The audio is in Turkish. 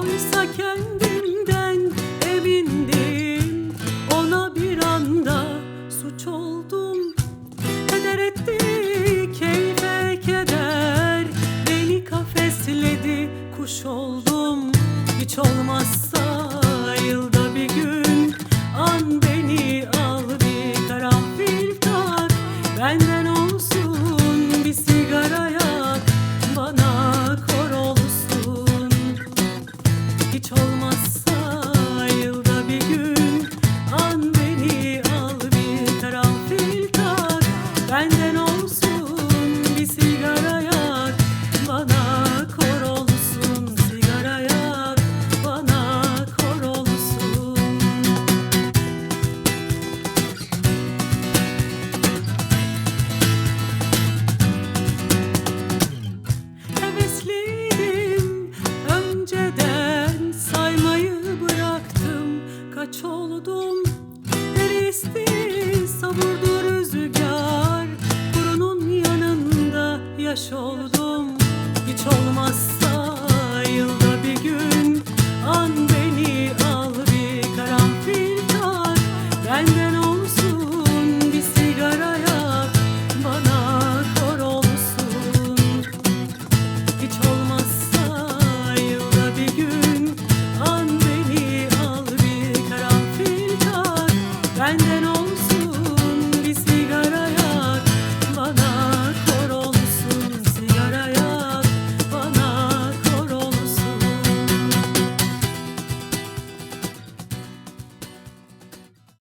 Oysa kendimden emindim. Ona bir anda suç oldum. Heder etti keyfe keder. Beni kafesledi kuş oldum. Hiç olmazsa yılda bir gün. An beni al bir karanfil tak. Benden önceden saymayı bıraktım. Kaç oldum? Deli isti savurdu rüzgar. Kurunun yanında yaş oldum. Hiç olmazsa